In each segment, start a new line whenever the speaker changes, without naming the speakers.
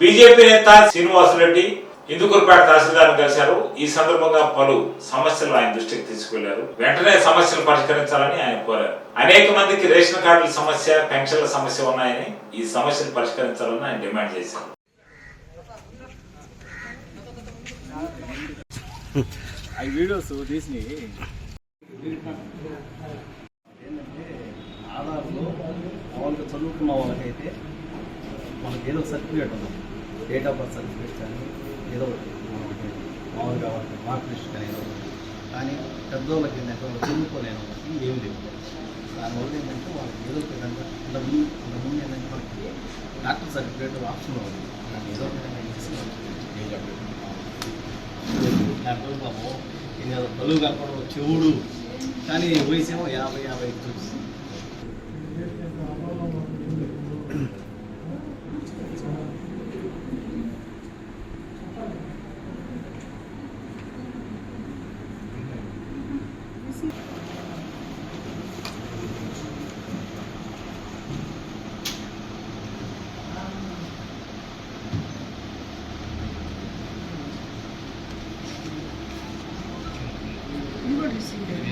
BJP నేత శ్రీనివాసరెడ్డి ఇందుకూరుపేట తహసీల్దార్ కలిశారు. ఈ సందర్భంగా పలు సమస్యలు ఆయన దృష్టికి తీసుకెళ్ళారు. వెంటనే సమస్యలు పరిష్కరించాలని ఆయన కోరారు. అనేక మందికి రేషన్ కార్డుల సమస్య పెన్షన్ల సమస్య ఉన్నాయని ఈ సమస్యలు పరిష్కరించాలని ఆయన డిమాండ్ చేశారు.
వీడియోస్ తీసి ఆధార్లో మామూలుగా చదువుకున్న వాళ్ళకైతే మనకి ఏదో సర్టిఫికేట్ ఉంది డేట్ ఆఫ్ బర్త్ సర్టిఫికేట్ కానీ ఏదో ఒకటి మామూలుగా వాళ్ళకి మార్క్ లిస్ట్ కానీ ఏదో ఒకటి. కానీ పెద్దోళ్ళకి ఏంటంటే వాళ్ళు చదువుకోలేని వాళ్ళకి ఏం లేదు. దానివల్ల ఏంటంటే వాళ్ళకి ఏదో ఒక విధంగా అంతకుముందు అంతకుముందు ఏంటంటే మనకి డాక్టర్ సర్టిఫికేట్ ఆప్షన్ ఉంది. దాన్ని ఏదో ఒక విధంగా తీసుకోవాలి లేకపోతే పాపం ఈయన బలుగు చెవుడు. కానీ వయసు ఏమో యాభై యాభై చూపిస్తుంది. 이걸 있으면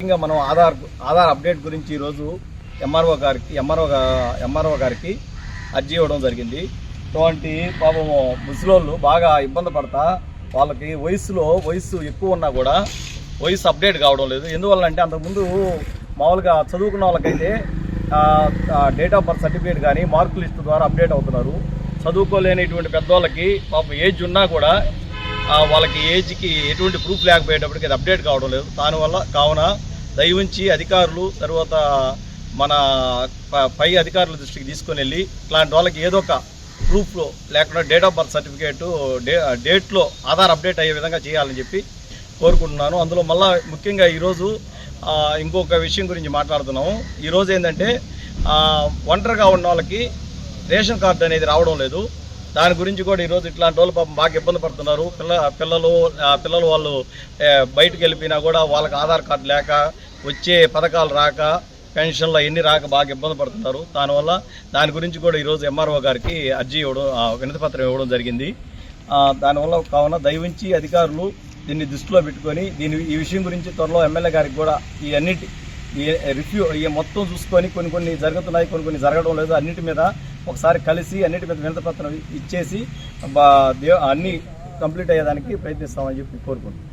ముఖ్యంగా మనం ఆధార్ ఆధార్ అప్డేట్ గురించి ఈరోజు ఎంఆర్ఓ గారికి ఎంఆర్ఓ ఎంఆర్ఓ గారికి అర్జీ ఇవ్వడం జరిగింది. ఇటువంటి పాపము ముసలోళ్ళు బాగా ఇబ్బంది పడతా వాళ్ళకి వయసులో వయసు ఎక్కువ ఉన్నా కూడా వయసు అప్డేట్ కావడం లేదు. ఎందువల్ల అంటే అంతకుముందు మామూలుగా చదువుకున్న వాళ్ళకైతే డేట్ ఆఫ్ బర్త్ సర్టిఫికేట్ కానీ మార్క్ లిస్ట్ ద్వారా అప్డేట్ అవుతున్నారు. చదువుకోలేనిటువంటి పెద్దవాళ్ళకి పాపం ఏజ్ ఉన్నా కూడా వాళ్ళకి ఏజ్కి ఎటువంటి ప్రూఫ్ లేకపోయేటప్పటికి అది అప్డేట్ కావడం లేదు. దానివల్ల కావున దయవుంచి అధికారులు తర్వాత మన ప- పై అధికారుల దృష్టికి తీసుకొని వెళ్ళి ఇట్లాంటి వాళ్ళకి ఏదో ఒక ప్రూఫ్లో లేకుండా date of birth certificate day డేట్లో ఆధార్ అప్డేట్ అయ్యే విధంగా చేయాలని చెప్పి కోరుకుంటున్నాను. అందులో మళ్ళీ ముఖ్యంగా ఈరోజు ఇంకొక విషయం గురించి మాట్లాడుతున్నాము. ఈరోజు ఏంటంటే ఒంటరిగా ఉన్న వాళ్ళకి రేషన్ కార్డు అనేది రావడం లేదు. దాని గురించి కూడా ఈరోజు ఇట్లాంటి వాళ్ళు పాపం బాగా ఇబ్బంది పడుతున్నారు. పిల్ల పిల్లలు పిల్లలు వాళ్ళు బయటకు వెళ్ళిపోయినా కూడా వాళ్ళకి ఆధార్ కార్డు లేక వచ్చే పథకాలు రాక పెన్షన్లు అవన్నీ రాక బాగా ఇబ్బంది పడుతున్నారు. దానివల్ల దాని గురించి కూడా ఈరోజు ఎంఆర్ఓ గారికి అర్జీ ఇవ్వడం వినతిపత్రం ఇవ్వడం జరిగింది. దానివల్ల కావున దయవించి అధికారులు దీన్ని దృష్టిలో పెట్టుకొని దీని ఈ విషయం గురించి త్వరలో ఎమ్మెల్యే గారికి కూడా ఈ అన్నిటి ఈ రివ్యూ ఈ మొత్తం చూసుకొని కొన్ని కొన్ని జరుగుతున్నాయి కొన్ని కొన్ని జరగడం లేదు. అన్నిటి మీద ఒకసారి కలిసి అన్నిటి మీద వినతపత్రం ఇచ్చేసి బా- దే- అన్ని కంప్లీట్ అయ్యేదానికి ప్రయత్నిస్తామని చెప్పి కోరుకుంటున్నాం.